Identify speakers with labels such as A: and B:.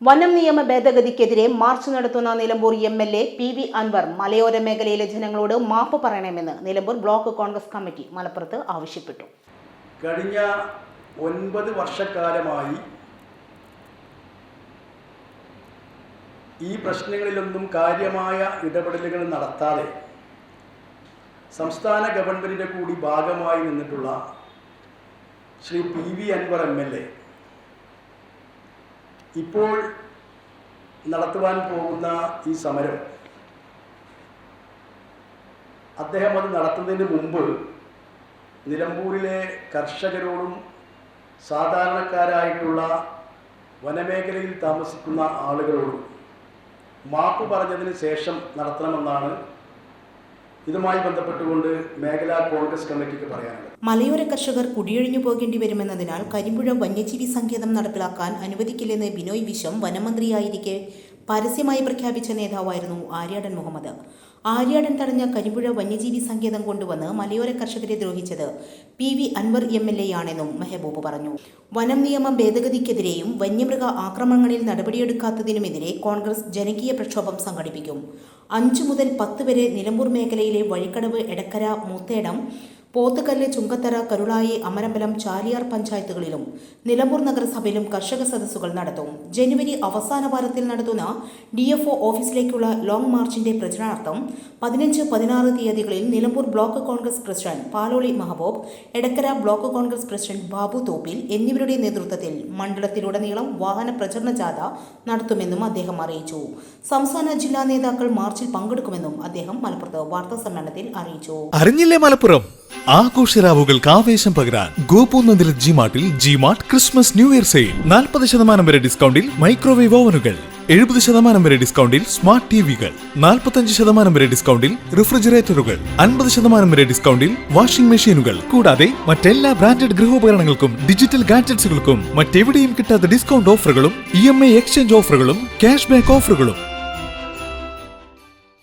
A: വനം നിയമ ഭേദഗതിക്കെതിരെ മാർച്ച് നടത്തുന്ന Nilambur M L A P V Anvar മലയോര മേഖലയിലെ ജനങ്ങളോട് മാപ്പ് പറയണമെന്ന് നിലമ്പൂർ ബ്ലോക്ക് കോൺഗ്രസ് കമ്മിറ്റി മലപ്പുറത്ത് ആവശ്യപ്പെട്ടു.
B: കഴിഞ്ഞ ഒൻപത് വർഷക്കാലമായി ഈ പ്രശ്നങ്ങളിലൊന്നും കാര്യമായ ഇടപെടലുകൾ നടത്താതെ സംസ്ഥാന ഗവൺമെന്റിന്റെ കൂടി ഭാഗമായി നിന്നിട്ടുള്ള Shri P V Anvar M L A ഇപ്പോൾ നടത്തുവാൻ പോകുന്ന ഈ സമരം അദ്ദേഹം അത് നടത്തുന്നതിന് മുമ്പ് നിലമ്പൂരിലെ കർഷകരോടും സാധാരണക്കാരായിട്ടുള്ള വനമേഖലയിൽ താമസിക്കുന്ന ആളുകളോടും മാപ്പ് പറഞ്ഞതിന് ശേഷം നടത്തണമെന്നാണ് ഇതുമായി ബന്ധപ്പെട്ടുകൊണ്ട് മേഖലാ കോൺഗ്രസ് കമ്മിറ്റിക്ക് പറയാനുള്ളത്.
A: മലയോര കർഷകർ കുടിയൊഴിഞ്ഞു പോകേണ്ടി വരുമെന്നതിനാൽ കരിമ്പുഴ വന്യജീവി സങ്കേതം നടപ്പിലാക്കാൻ അനുവദിക്കില്ലെന്ന് ബിനോയ് വിശ്വം വനമന്ത്രിയായിരിക്കെ പരസ്യമായി പ്രഖ്യാപിച്ച നേതാവായിരുന്നു ആര്യാടൻ മുഹമ്മദ്. ആര്യാടൻ തടഞ്ഞ കരിമ്പുഴ വന്യജീവി സങ്കേതം കൊണ്ടുവന്ന് മലയോര കർഷകരെ ദ്രോഹിച്ചത് P V Anvar M L A ആണെന്നും മെഹബൂബ് പറഞ്ഞു. വനം നിയമം ഭേദഗതിക്കെതിരെയും വന്യമൃഗ ആക്രമണങ്ങളിൽ നടപടിയെടുക്കാത്തതിനുമെതിരെ കോൺഗ്രസ് ജനകീയ പ്രക്ഷോഭം സംഘടിപ്പിക്കും. അഞ്ചു മുതൽ പത്ത് വരെ നിലമ്പൂർ മേഖലയിലെ വഴിക്കടവ് എടക്കര മൂത്തേടം പോത്തുകല്ല് ചുങ്കത്തറ കരുളായി അമരമ്പലം ചാലിയാർ പഞ്ചായത്തുകളിലും നിലമ്പൂർ നഗരസഭയിലും കർഷക സദസ്സുകൾ നടത്തും. ജനുവരി അവസാന വാരത്തിൽ നടത്തുന്ന ഡി എഫ് ഒ ഓഫീസിലേക്കുള്ള ലോങ് മാർച്ചിന്റെ പ്രചരണാർത്ഥം പതിനഞ്ച് പതിനാറ് തീയതികളിൽ Nilambur block Congress president Paloli Mahboob Edakkara block Congress president Babu Thoppil എന്നിവരുടെ നേതൃത്വത്തിൽ മണ്ഡലത്തിലുടനീളം വാഹന പ്രചരണ ജാഥ നടത്തുമെന്നും അദ്ദേഹം അറിയിച്ചു. സംസ്ഥാന ജില്ലാ നേതാക്കൾ മാർച്ചിൽ പങ്കെടുക്കുമെന്നും അദ്ദേഹം മലപ്പുറത്ത് വാർത്താ സമ്മേളനത്തിൽ അറിയിച്ചു.
C: അറിഞ്ഞില്ലേ മലപ്പുറം? ആഘോഷരാവുകൾക്ക് ആവേശം പകരാൻ ഗോപൂന്നതിൽ G mart Christmas new year sale നാൽപ്പത് ശതമാനം വരെ ഡിസ്കൗണ്ടിൽ മൈക്രോവേവ് ഓവനുകൾ എഴുപത് ശതമാനം വരെ ഡിസ്കൗണ്ടിൽ സ്മാർട്ട് ടിവികൾ നാൽപ്പത്തഞ്ച് ശതമാനം വരെ ഡിസ്കൗണ്ടിൽ റിഫ്രിജറേറ്ററുകൾ അൻപത് ശതമാനം വരെ ഡിസ്കൗണ്ടിൽ വാഷിംഗ് മെഷീനുകൾ കൂടാതെ മറ്റെല്ലാ ബ്രാൻഡഡ് ഗൃഹോപകരണങ്ങൾക്കും ഡിജിറ്റൽ ഗാഡ്ജറ്റ്സുകൾക്കും മറ്റെവിടെയും കിട്ടാത്ത ഡിസ്കൗണ്ട് ഓഫറുകളും ഇ എക്സ്ചേഞ്ച് ഓഫറുകളും ക്യാഷ് ബാക്ക് ഓഫറുകളും